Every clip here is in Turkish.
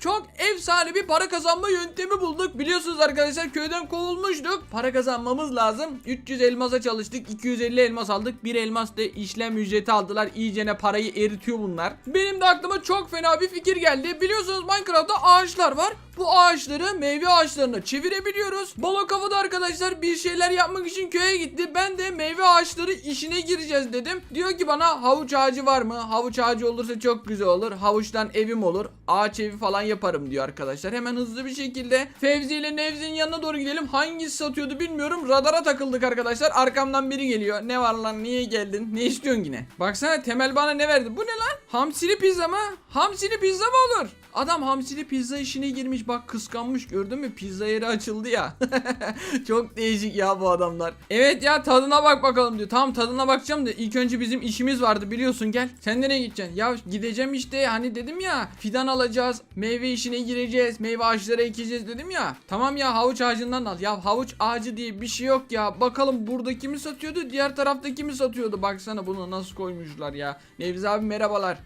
çok efsane bir para kazanma yöntemi bulduk. Biliyorsunuz arkadaşlar köyden kovulmuştuk. Para kazanmamız lazım. 300 elmasa çalıştık. 250 elmas aldık. Bir elmas da işlem ücreti aldılar. İyicene parayı eritiyor bunlar. Benim de aklıma çok fena bir fikir geldi. Biliyorsunuz Minecraft'ta ağaçlar var. Bu ağaçları meyve ağaçlarına çevirebiliyoruz. Balo kafada arkadaşlar bir şeyler yapmak için köye gitti. Ben de meyve ağaçları işine gireceğiz dedim. Diyor ki bana havuç ağacı var mı? Havuç ağacı olursa çok güzel olur. Havuçtan evim olur. Ağaç evi falan yaparım diyor arkadaşlar. Hemen hızlı bir şekilde Fevzi ile Nevzi'nin yanına doğru gidelim. Hangisi satıyordu bilmiyorum. Radara takıldık arkadaşlar. Arkamdan biri geliyor. Ne var lan? Niye geldin? Ne istiyorsun yine? Baksana Temel bana ne verdi? Bu ne lan? Hamsili pizza mı? Hamsili pizza mı olur? Adam hamsili pizza işine girmiş bak kıskanmış gördün mü? Pizza yeri açıldı ya. Çok değişik ya bu adamlar. Evet ya tadına bak bakalım diyor. Tamam tadına bakacağım da ilk önce bizim işimiz vardı biliyorsun gel. Sen nereye gideceksin? Ya gideceğim işte hani dedim ya Fidan alacağız meyve işine gireceğiz Meyve ağaçları ekeceğiz dedim ya. Tamam ya havuç ağacından al. Ya havuç ağacı diye bir şey yok ya. Bakalım buradaki mi satıyordu diğer taraftaki mi satıyordu? Baksana bunu nasıl koymuşlar ya. Nevzi abi merhabalar.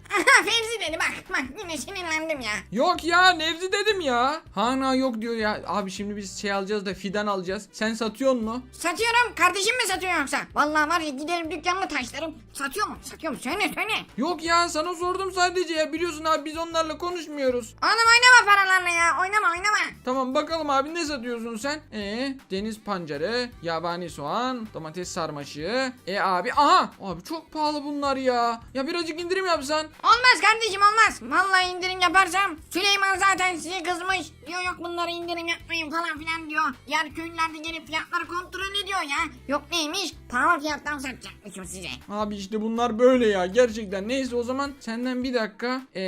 Fevzi dedi bak bak yine sinirlendim ya. Yok ya Nevzi dedim ya. Hana yok diyor ya. Abi şimdi biz şey alacağız da fidan alacağız. Sen satıyor mu? Satıyorum kardeşim mi satıyor yoksa? Vallahi var ya giderim dükkanını taşlarım. Satıyor mu? Satıyor mu? Söyle söyle. Yok ya sana sordum sadece ya. Biliyorsun abi biz onlarla konuşmuyoruz. Oğlum oynama paralarla ya. Oynama oynama. Tamam bakalım abi ne satıyorsun sen? E deniz pancarı, yabani soğan, domates sarmaşığı. E abi aha abi çok pahalı bunlar ya. Ya birazcık indirim yapsan. Olmaz kardeşim olmaz. Vallahi indirim yaparsam Süleyman zaten size kızmış. Diyor yok bunları indirim yapmayın falan filan diyor. Diğer köylülerde gelip fiyatları kontrol ediyor ya. Yok neymiş? Pahalı fiyattan satacakmışım size. Abi işte bunlar böyle ya gerçekten. Neyse o zaman senden bir dakika. Ee,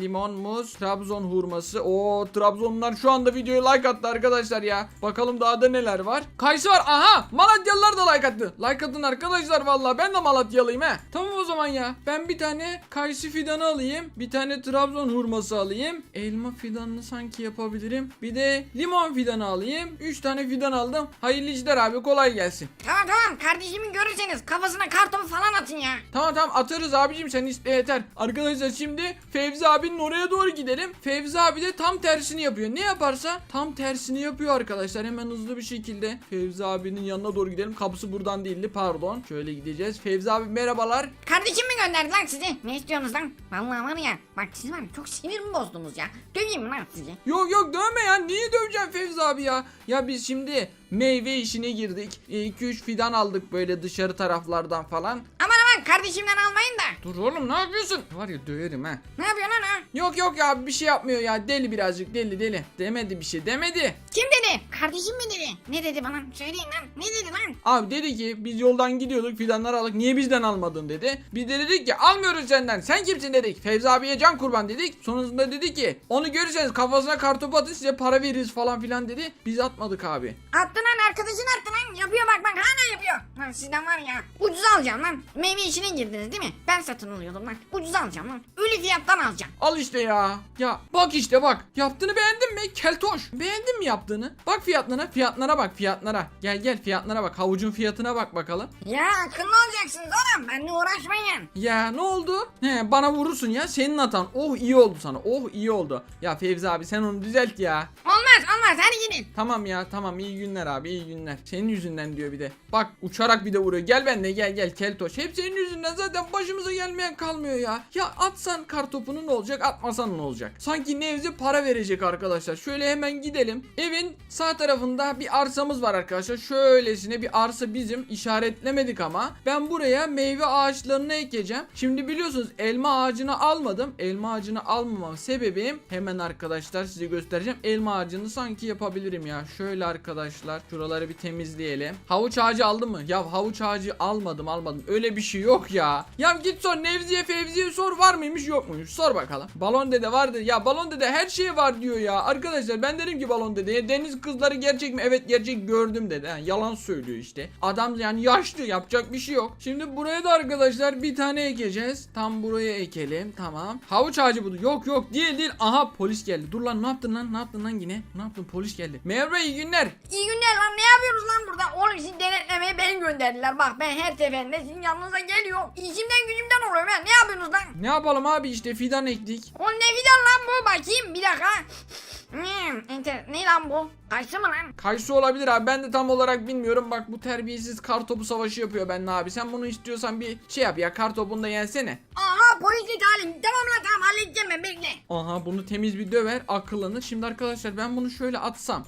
limon, muz, Trabzon hurması. O Trabzonlar şu anda videoya like attı arkadaşlar ya. Bakalım daha da neler var. Kayısı var. Aha Malatyalılar da like attı. Like atın arkadaşlar vallahi ben de Malatyalıyım he. Tamam o zaman ya. Ben bir tane kayısı fidanı alayım. Bir tane Trabzon hurması alayım. Elma fidanını sanki yapabilirim. Bir de limon fidanı alayım. 3 tane fidan aldım. Hayırlı işler abi kolay gelsin. Tamam tamam kardeşimi görürseniz kafasına kartopu falan atın ya. Tamam tamam atarız abicim sen iste yeter. Arkadaşlar şimdi Fevzi abinin oraya doğru gidelim. Fevzi abi de tam tersini yapıyor. Ne yaparsa tam tersini yapıyor arkadaşlar. Hemen hızlı bir şekilde Fevzi abinin yanına doğru gidelim. Kapısı buradan değildi pardon. Şöyle gideceğiz. Fevzi abi merhabalar. Kardeşim mi gönderdi lan sizi? Ne istiyorsunuz lan? Vallahi var ya bak siz var ya çok sinirimi bozdunuz ya. Döveyim mi lan sizi? Yok yok dövme ya. Niye döveceğim Fevzi abi ya? Ya biz şimdi meyve işine girdik. 2-3 fidan aldık böyle dışarı taraflardan falan. Aman aman kardeşimden almayın da. Dur oğlum ne yapıyorsun? Var ya döverim ha. Ne yapıyorsun lan ha? Yok yok ya bir şey yapmıyor ya. Deli birazcık deli deli. Demedi bir şey demedi. Kim dedi? Kardeşim mi dedi? Ne dedi bana? Söyleyin lan. Ne dedi lan? Abi dedi ki biz yoldan gidiyorduk fidanları aldık niye bizden almadın dedi. Biz de dedik ki almıyoruz senden sen kimsin dedik. Fevzi abiye can kurban dedik. Sonrasında dedi ki onu görürseniz kafasına kartopu atın size para veririz falan filan dedi. Biz atmadık abi. Attı lan arkadaşın attı lan. Yapıyor bak bak hala yapıyor. Lan sizden var ya. Ucuz alacağım lan. Meyve işine girdiniz değil mi? Ben satın alıyordum lan. Ucuz alacağım lan. Ölü fiyattan alacağım. Al işte ya. Ya bak işte bak. Yaptığını beğendin mi? Keltoş. Beğendin mi yaptığını? Bak fiyatlarına fiyatlara bak fiyatlara. Gel gel fiyatlara bak. Havucun fiyatına bak bakalım. Ya akıllı olacaksınız oğlum. Benimle uğraşmayın. Ya ne oldu? He bana vurursun ya senin hatan. Oh iyi oldu sana. Oh iyi oldu. Ya Fevzi abi sen onu düzelt ya. Olmaz olmaz hadi gidin. Tamam ya tamam iyi günler abi iyi günler. Senin yüzünden diyor bir de. Bak uçarak bir de vuruyor. Gel ben de gel gel keltoş. Hep senin yüzünden zaten başımıza gelmeyen kalmıyor ya. Ya atsan kartopunu ne olacak atmasan ne olacak? Sanki Nevzi para verecek arkadaşlar. Şöyle hemen gidelim. Evin sağ tarafında bir arsamız var arkadaşlar. Şöylesine bir arsa bizim işaretlemedik ama. Ben buraya meyve ağaçlarını ekeceğim. Şimdi biliyorsunuz elma ağacını almadım. Elma ağacını almamam sebebim hemen arkadaşlar size göstereceğim. Elma ağacını sanki yapabilirim ya. Şöyle arkadaşlar şuraları bir temizleyelim. Havuç ağacı aldım mı? Ya havuç ağacı almadım almadım. Öyle bir şey yok ya. Ya git sor Nevziye Fevziye sor var mıymış yok muymuş sor bakalım. Balon dede vardı. Ya balon dede her şey var diyor ya. Arkadaşlar ben dedim ki balon dedeye deniz kızları gerçek mi? Evet gerçek gördüm dedi. Ha, yalan söylüyor işte. Adam yani yaşlı yapacak bir şey yok. Şimdi buraya da arkadaşlar bir tane ekeceğiz. Tam buraya ekelim. Tamam. Havuç ağacı budu. Yok yok değil değil. Aha polis geldi. Dur lan ne yaptın lan? Ne yaptın lan yine? Ne yaptın? Polis geldi. Merhaba iyi günler. İyi günler lan ne yapıyorsunuz lan burada? Oğlum sizi denetlemeye beni gönderdiler. Bak ben her seferinde sizin yanınıza geliyorum. İşimden gücümden oluyor ben. Ne yapıyorsunuz lan? Ne yapalım abi işte fidan ektik. O ne fidan lan bu? Bakayım bir dakika. Hmm, enter. Ne lan bu? Kaçtı mı lan? Kayısı olabilir abi ben de tam olarak bilmiyorum. Bak bu terbiyesiz kar topu savaşı yapıyor benimle abi. Sen bunu istiyorsan bir şey yap ya kar topunu da yensene. Aha polisle talim. Tamam lan tamam halledeceğim ben bekle. Aha bunu temiz bir döver akıllanır. Şimdi arkadaşlar ben bunu şöyle atsam.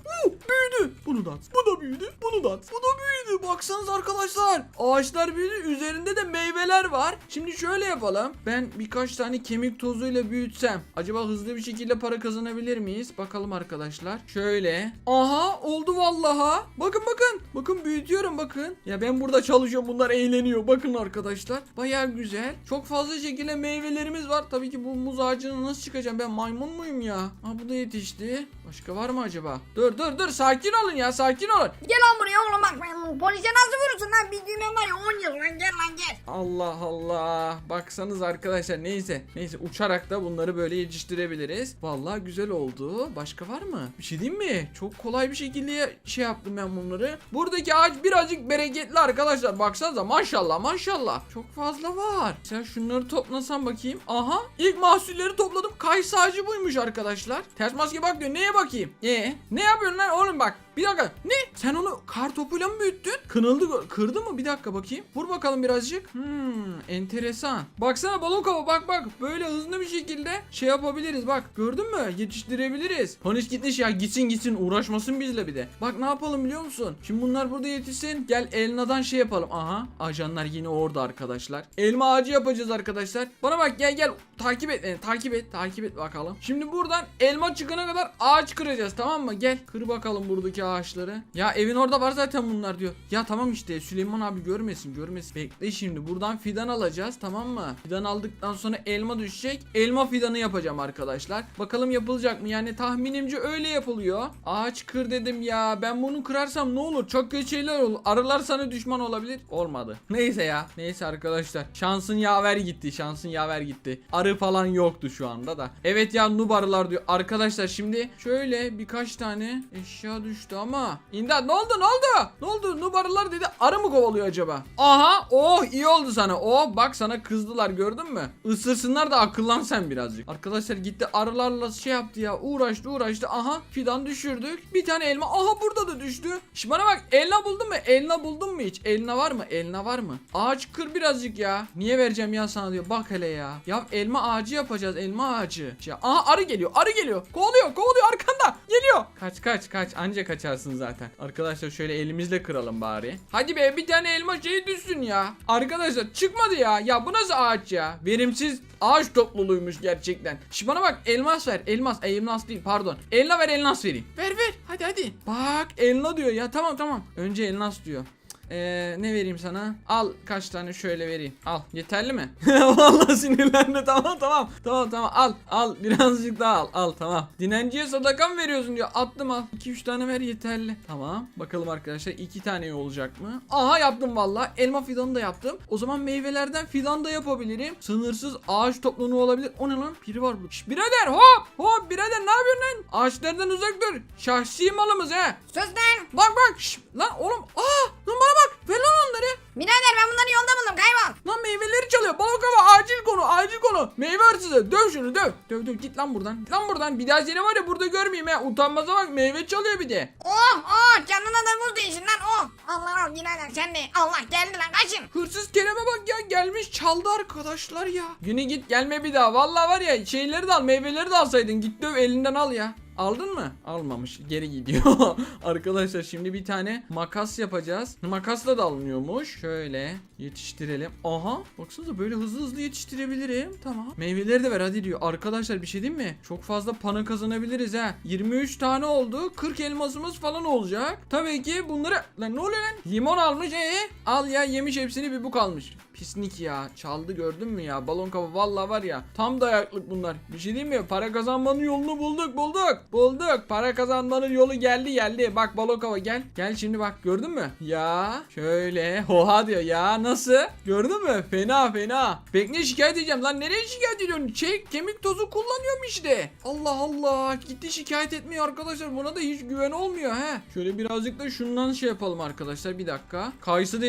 Büyüdü. Bunu da at. Bu da büyüdü. Bunu da at. Bu da büyüdü. Baksanız arkadaşlar. Ağaçlar büyüdü. Üzerinde de meyveler var. Şimdi şöyle yapalım. Ben birkaç tane kemik tozuyla büyütsem. Acaba hızlı bir şekilde para kazanabilir miyiz? Bakalım arkadaşlar. Şöyle. Aha oldu vallaha. Bakın bakın. Bakın büyütüyorum bakın. Ya ben burada çalışıyorum. Bunlar eğleniyor. Bakın arkadaşlar. Baya güzel. Çok fazla şekilde meyvelerimiz var. Tabii ki bu muz ağacına nasıl çıkacağım? Ben maymun muyum ya? Ha bu da yetişti. Başka var mı acaba? Dur dur dur. Sakin olun ya. Sakin olun. Gel lan buraya oğlum bak ben polise nasıl vurursun lan? Bir düğmen var ya 10 yıl lan gel lan gel. Allah Allah. Baksanız arkadaşlar neyse. Neyse uçarak da bunları böyle yetiştirebiliriz. Vallahi güzel oldu. Başka var mı? Bir şey diyeyim mi? Çok kolay bir şekilde şey yaptım ben bunları. Buradaki ağaç birazcık bereketli arkadaşlar. Baksanıza maşallah maşallah. Çok fazla var. Sen şunları toplasam bakayım. Aha ilk mahsulleri topladım. Kayısı ağacı buymuş arkadaşlar. Ters maske bak diyor. Neye bakayım? E ne yapıyorsun lan oğlum bak. 딱 Bir dakika. Ne? Sen onu kar topuyla mı büyüttün? Kınıldı, kırdı mı? Bir dakika bakayım. Vur bakalım birazcık. Hmm, enteresan. Baksana balon kafa bak bak. Böyle hızlı bir şekilde şey yapabiliriz. Bak gördün mü? Yetiştirebiliriz. Polis gitmiş ya gitsin gitsin uğraşmasın bizle bir de. Bak ne yapalım biliyor musun? Şimdi bunlar burada yetişsin. Gel Elna'dan şey yapalım. Aha ajanlar yine orada arkadaşlar. Elma ağacı yapacağız arkadaşlar. Bana bak gel gel takip et. beni, takip et. Takip et bakalım. Şimdi buradan elma çıkana kadar ağaç kıracağız tamam mı? Gel kır bakalım buradaki ağaçları. Ya evin orada var zaten bunlar diyor. Ya tamam işte Süleyman abi görmesin görmesin. Bekle şimdi buradan fidan alacağız tamam mı? Fidan aldıktan sonra elma düşecek. Elma fidanı yapacağım arkadaşlar. Bakalım yapılacak mı? Yani tahminimce öyle yapılıyor. Ağaç kır dedim ya. Ben bunu kırarsam ne olur? Çok kötü şeyler olur. Arılar sana düşman olabilir. Olmadı. Neyse ya. Neyse arkadaşlar. Şansın yaver gitti. Şansın yaver gitti. Arı falan yoktu şu anda da. Evet ya noob arılar diyor. Arkadaşlar şimdi şöyle birkaç tane eşya düştü ama. İmdat ne oldu ne oldu? Ne oldu? Noob arılar dedi. Arı mı kovalıyor acaba? Aha. Oh iyi oldu sana. Oh bak sana kızdılar gördün mü? Isırsınlar da akıllan sen birazcık. Arkadaşlar gitti arılarla şey yaptı ya. Uğraştı uğraştı. Aha fidan düşürdük. Bir tane elma. Aha burada da düştü. Şimdi bana bak elma buldun mu? Elma buldun mu hiç? Elma var mı? Elma var mı? Ağaç kır birazcık ya. Niye vereceğim ya sana diyor. Bak hele ya. Ya elma ağacı yapacağız. Elma ağacı. Ya, aha arı geliyor. Arı geliyor. Kovalıyor. Kovalıyor arkanda. Geliyor. Kaç kaç kaç. Anca kaçarsın zaten. Arkadaşlar şöyle elimizle kıralım bari. Hadi be bir tane elma şeyi düşsün ya. Arkadaşlar çıkmadı ya. Ya bu nasıl ağaç ya? Verimsiz ağaç topluluğuymuş gerçekten. Şimdi bana bak elmas ver. Elmas. Ay, elmas değil pardon. Elma ver elmas vereyim. Ver ver. Hadi hadi. Bak elma diyor ya. Tamam tamam. Önce elmas diyor. Ee, ne vereyim sana? Al kaç tane şöyle vereyim. Al. Yeterli mi? Vallahi sinirlendi. Tamam tamam. Tamam tamam. Al. Al. Birazcık daha al. Al tamam. Dinenciye sadaka mı veriyorsun diyor. Attım al. 2-3 tane ver yeterli. Tamam. Bakalım arkadaşlar 2 tane olacak mı? Aha yaptım valla. Elma fidanı da yaptım. O zaman meyvelerden fidan da yapabilirim. Sınırsız ağaç topluluğu olabilir. O ne lan? Biri var bu. Şş, birader hop. Hop birader ne yapıyorsun lan? Ağaçlardan uzak dur. Şahsi malımız he. Sus lan. Bak bak. Şş, lan oğlum. Aa lan bana bak. Ver lan onları. Birader ben bunları yolda buldum kaybol. Lan meyveleri çalıyor. Balon kafa acil konu acil konu. Meyve hırsızı. Döv şunu döv. Döv döv git lan buradan. Git lan buradan. Bir daha seni var ya burada görmeyeyim ha. Utanmaza bak meyve çalıyor bir de. Oh oh canına da buz değilsin lan oh. Allah al birader sen de. Allah geldi lan kaçın. Hırsız Kerem'e bak ya gelmiş çaldı arkadaşlar ya. Günü git gelme bir daha. Vallahi var ya şeyleri de al meyveleri de alsaydın. Git döv elinden al ya. Aldın mı? Almamış. Geri gidiyor. Arkadaşlar şimdi bir tane makas yapacağız. Makasla da alınıyormuş. Şöyle yetiştirelim. Aha. Baksanıza böyle hızlı hızlı yetiştirebilirim. Tamam. Meyveleri de ver hadi diyor. Arkadaşlar bir şey diyeyim mi? Çok fazla para kazanabiliriz ha. 23 tane oldu. 40 elmasımız falan olacak. Tabii ki bunları... Lan ne oluyor lan? Limon almış ee? Al ya yemiş hepsini bir bu kalmış. Pislik ya. Çaldı gördün mü ya? Balon kafa vallahi var ya. Tam dayaklık bunlar. Bir şey diyeyim mi? Para kazanmanın yolunu bulduk bulduk. Bulduk. Para kazanmanın yolu geldi geldi. Bak balon kafa gel. Gel şimdi bak gördün mü? Ya şöyle. Oha diyor ya. Nasıl? Gördün mü? Fena fena. Bekle şikayet edeceğim lan. Nereye şikayet ediyorsun? Çek kemik tozu kullanıyorum işte. Allah Allah. Gitti şikayet etmiyor arkadaşlar. Buna da hiç güven olmuyor he. Şöyle birazcık da şundan şey yapalım arkadaşlar. Bir dakika. Kayısı da.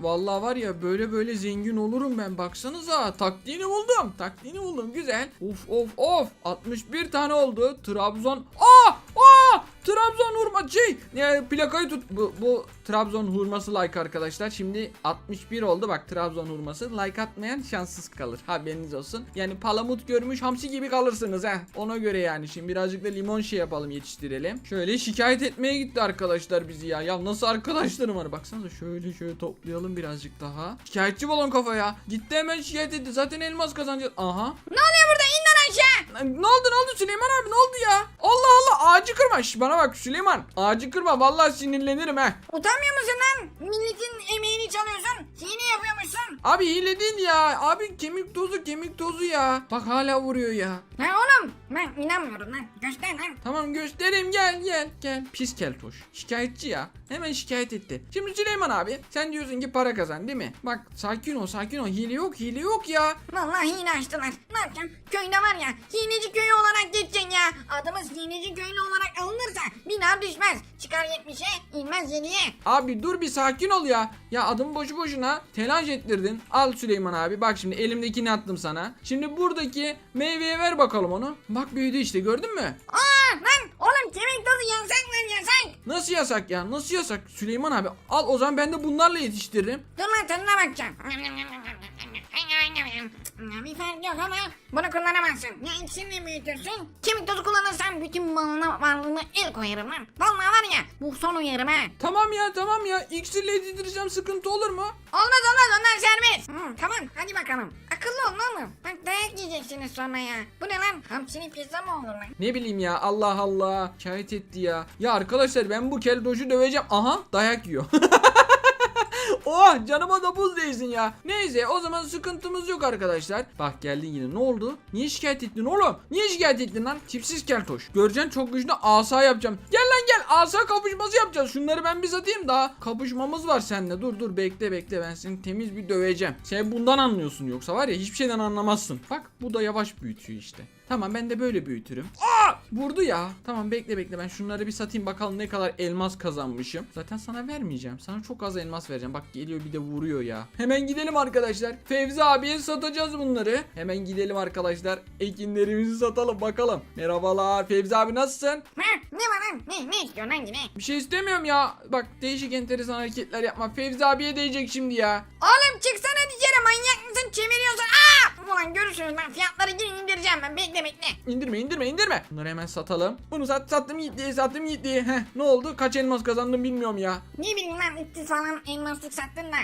Vallahi var ya böyle böyle zengin olurum ben. Baksanıza. Taktiğini buldum. Taktiğini buldum. Güzel. Of of of. 61 tane oldu. Trabzon. Aa! Aa! Trabzon hurma şey e, plakayı tut bu, bu Trabzon hurması like arkadaşlar. Şimdi 61 oldu. Bak Trabzon hurması. Like atmayan şanssız kalır. Haberiniz olsun. Yani palamut görmüş hamsi gibi kalırsınız ha ona göre yani. Şimdi birazcık da limon şey yapalım yetiştirelim. Şöyle şikayet etmeye gitti arkadaşlar bizi ya. Ya nasıl arkadaşlarım var? Baksanıza şöyle şöyle toplayalım birazcık daha. Şikayetçi balon kafa ya. Gitti hemen şikayet etti. Zaten elmas kazanacağız. Aha. Ne oluyor burada? İn lan aşağı. ne oldu ne oldu? Süleyman abi ne oldu ya? Allah Allah ağacı kırma. Şş, bana bak Süleyman. Ağacı kırma. Vallahi sinirlenirim ha. Utanmıyor musun lan? Milletin emeğini çalıyorsun. Hile yapıyormuşsun. Abi hile değil ya. Abi kemik tozu kemik tozu ya. Bak hala vuruyor ya. Lan oğlum. Ben inanmıyorum lan. Göster lan. Tamam göstereyim gel gel gel. Pis keltoş. Şikayetçi ya. Hemen şikayet etti. Şimdi Süleyman abi sen diyorsun ki para kazan değil mi? Bak sakin ol sakin ol. Hile yok hile yok ya. Vallahi hile açtılar. Ne yapacağım? Köyde var ya hileci köyü olarak geçeceksin ya. Adımız hileci köylü olarak alınırsa bina düşmez. Çıkar 70'e inmez 7'ye. Abi dur bir sakin ol ya. Ya adımı boşu boşuna telaş ettirdin. Al Süleyman abi. Bak şimdi elimdekini attım sana. Şimdi buradaki meyveye ver bakalım onu. Bak büyüdü işte gördün mü? Aa lan oğlum kemik tozu yasak lan yasak. Nasıl yasak ya? Nasıl yasak? Süleyman abi al o zaman ben de bunlarla yetiştiririm. Dur lan tadına bakacağım. Bir fark yok ama bunu kullanamazsın. Ya ikisini büyütürsün. Kemik tozu kullanırsan bütün malına varlığına el koyarım lan. Vallahi var ya bu son uyarım ha. Tamam ya tamam ya. İksirle yetiştireceğim sıkıntı olur mu? Olmaz olmaz onlar serbest. Hı, tamam hadi bakalım. Akıllı olun oğlum. Bak dayak yiyeceksiniz sonra ya. Bu ne lan? Hamsinin pizza mı olur lan? Ne bileyim ya Allah Allah. Şahit etti ya. Ya arkadaşlar ben bu keldoşu döveceğim. Aha dayak yiyor. Oh canıma da buz değsin ya. Neyse o zaman sıkıntımız yok arkadaşlar. Bak geldin yine ne oldu? Niye şikayet ettin oğlum? Niye şikayet ettin lan? Tipsiz keltoş. Göreceksin çok güçlü asa yapacağım. Gel lan gel asa kapışması yapacağız. Şunları ben bir satayım daha. Kapışmamız var seninle. Dur dur bekle bekle ben seni temiz bir döveceğim. Sen bundan anlıyorsun yoksa var ya hiçbir şeyden anlamazsın. Bak bu da yavaş büyütüyor işte. Tamam ben de böyle büyütürüm. Aa! Vurdu ya. Tamam bekle bekle ben şunları bir satayım bakalım ne kadar elmas kazanmışım. Zaten sana vermeyeceğim. Sana çok az elmas vereceğim. Bak geliyor bir de vuruyor ya. Hemen gidelim arkadaşlar. Fevzi abiye satacağız bunları. Hemen gidelim arkadaşlar. Ekinlerimizi satalım bakalım. Merhabalar Fevzi abi nasılsın? Ha, ne var lan? Ne, ne istiyorsun lan yine? Bir şey istemiyorum ya. Bak değişik enteresan hareketler yapma. Fevzi abiye değecek şimdi ya. Oğlum çıksana dışarı manyak mısın? Çeviriyorsun. Aa! Ulan görürsünüz lan fiyatları yine indireceğim ben. Bekle bekle. İndirme indirme indirme. Bunları hemen satalım. Bunu sat sattım gitti sattım gitti. Heh ne oldu? Kaç elmas kazandım bilmiyorum ya. Ne bileyim lan itti falan elmaslık sattın da.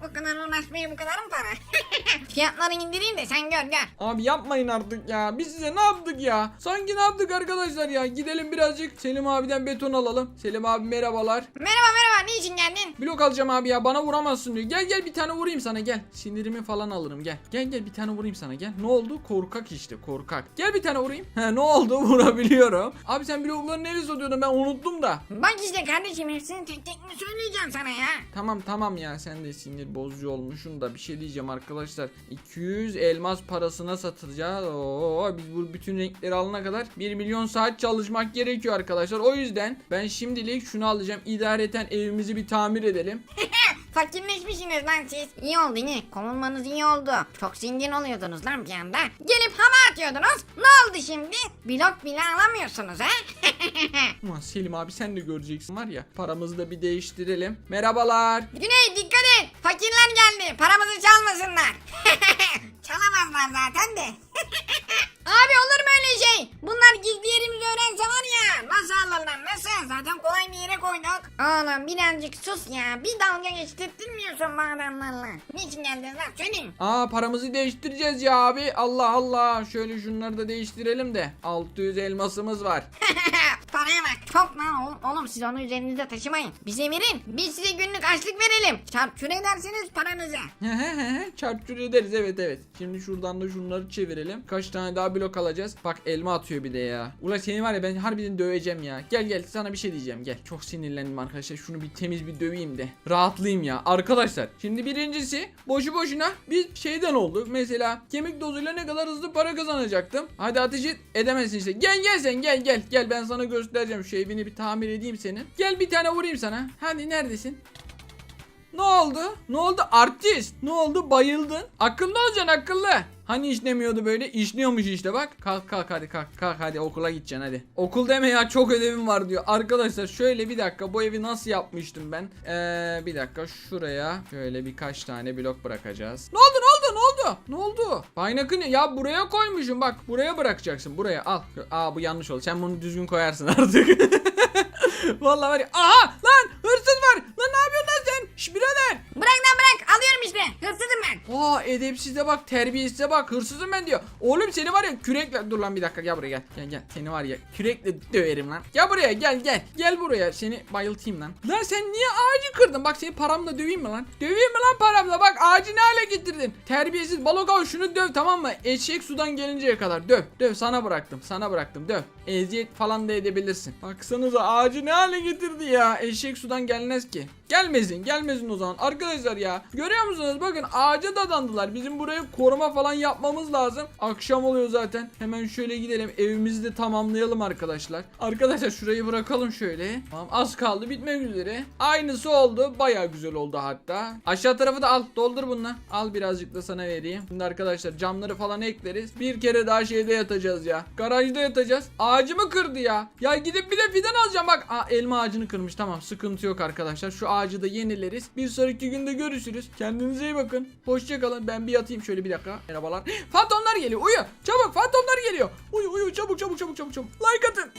bu kadar uğraşmaya bu kadar mı para? Fiyatları indireyim de sen gör gör. Abi yapmayın artık ya. Biz size ne yaptık ya? Sanki ne yaptık arkadaşlar ya? Gidelim birazcık Selim abiden beton alalım. Selim abi merhabalar. Merhaba merhaba ne için geldin? Blok alacağım abi ya bana vuramazsın diyor. Gel gel bir tane vurayım sana gel. Sinirimi falan alırım gel. Gel gel bir tane vurayım sana gel. Ne oldu? Korkak işte korkak. Gel bir tane vurayım. He ne oldu? Vurabiliyorum. Abi sen blokları nereye satıyordun ben unuttum da. Bak işte kardeşim hepsini tek tek mi söyleyeceğim sana ya? Tamam tamam ya sen de sinir bozucu olmuşsun da bir şey diyeceğim arkadaşlar. 200 elmas parasına satacağız. Oo, biz bu bütün renkleri alana kadar 1 milyon saat çalışmak gerekiyor arkadaşlar. O yüzden ben şimdilik şunu alacağım. İdareten evimizi bir tamir edelim. Fakirleşmişsiniz lan siz. İyi oldu yine. Kovulmanız iyi oldu. Çok zengin oluyordunuz lan bir anda. Gelip hava atıyordunuz. Ne oldu şimdi? Blok bile alamıyorsunuz ha? Ulan Selim abi sen de göreceksin var ya. Paramızı da bir değiştirelim. Merhabalar. Güney dikkat et. Fakirler geldi. Paramızı çalmasınlar. Çalamazlar zaten de. Abi olur mu öyle şey? Bunlar gizli yerimizi öğrense var ya. Nasıl alırlar nasıl? Zaten kolay bir yere koyduk. Oğlum birazcık sus ya. Bir dalga geçtirtmiyorsun bu adamlarla. Niçin geldiniz lan söyleyin. Aa paramızı değiştireceğiz ya abi. Allah Allah. Şöyle şunları da değiştirelim de. 600 elmasımız var. Paraya bak. Çok lan oğlum, oğlum siz onu üzerinizde taşımayın. Bize verin. Biz size günlük açlık verelim. Çarçur edersiniz paranızı. Çarpçur ederiz evet evet. Şimdi şuradan da şunları çevirelim. Kaç tane daha blok alacağız. Bak elma atıyor bir de ya. Ula seni var ya ben harbiden döveceğim ya. Gel gel sana bir şey diyeceğim gel. Çok sinirlendim arkadaşlar. Şunu bir temiz bir döveyim de. Rahatlayayım ya. Arkadaşlar şimdi birincisi boşu boşuna bir şeyden oldu. Mesela kemik dozuyla ne kadar hızlı para kazanacaktım. Hadi ateş et edemezsin işte. Gel gel sen gel gel. Gel ben sana göstereceğim. Şu evini bir tamir edeyim senin. Gel bir tane vurayım sana. Hadi neredesin? Ne oldu? Ne oldu artist? Ne oldu bayıldın? Akıllı olacaksın akıllı. Hani işlemiyordu böyle? İşliyormuş işte bak. Kalk kalk hadi kalk kalk hadi okula gideceksin hadi. Okul deme ya çok ödevim var diyor. Arkadaşlar şöyle bir dakika bu evi nasıl yapmıştım ben? Ee, bir dakika şuraya şöyle birkaç tane blok bırakacağız. Ne oldu oldu ne oldu? Baynakı ne? Ya buraya koymuşum bak buraya bırakacaksın buraya al. Aa bu yanlış oldu. Sen bunu düzgün koyarsın artık. Vallahi var ya. Aha lan hırsız var. Lan ne yapıyorsun lan sen? Şş birader. Bırak lan bırak. Alıyorum işte. Hırsızım ben. Aa edepsize bak terbiyesize bak hırsızım ben diyor. Oğlum seni var ya kürekle dur lan bir dakika gel buraya gel. Gel gel seni var ya kürekle döverim lan. Gel buraya gel gel. Gel buraya seni bayıltayım lan. Lan sen niye ağacı kırdın? Bak seni paramla döveyim mi lan? Döveyim mi lan paramla? Bak ağacı ne hale getirdin? Terbiyesiz baloga şunu döv tamam mı? Eşek sudan gelinceye kadar döv. Döv sana bıraktım. Sana bıraktım döv. Eziyet falan da edebilirsin. Baksanıza ağacı ne hale getirdi ya. Eşek sudan gelmez ki. Gelmesin gelmesin o zaman arkadaşlar ya. Görüyor musunuz? Bakın ağaca dadandılar. Bizim buraya koruma falan yapmamız lazım. Akşam oluyor zaten. Hemen şöyle gidelim. Evimizi de tamamlayalım arkadaşlar. Arkadaşlar şurayı bırakalım şöyle. Tamam az kaldı. Bitmek üzere. Aynısı oldu. Baya güzel oldu hatta. Aşağı tarafı da al. Doldur bununla. Al birazcık da sana vereyim. Şimdi arkadaşlar camları falan ekleriz. Bir kere daha şeyde yatacağız ya. Garajda yatacağız. Ağacımı kırdı ya? Ya gidip bir de fidan alacağım. Bak Aa, Elma ağacını kırmış. Tamam sıkıntı yok arkadaşlar. Şu ağacı da yenileriz. Bir sonraki günde görüşürüz. Kendinize iyi bakın. Hoşçakalın ben bir yatayım şöyle bir dakika. Merhabalar. Fantomlar geliyor. Uyu. Çabuk fantomlar geliyor. Uyu uyu. Çabuk çabuk çabuk çabuk çabuk. Like atın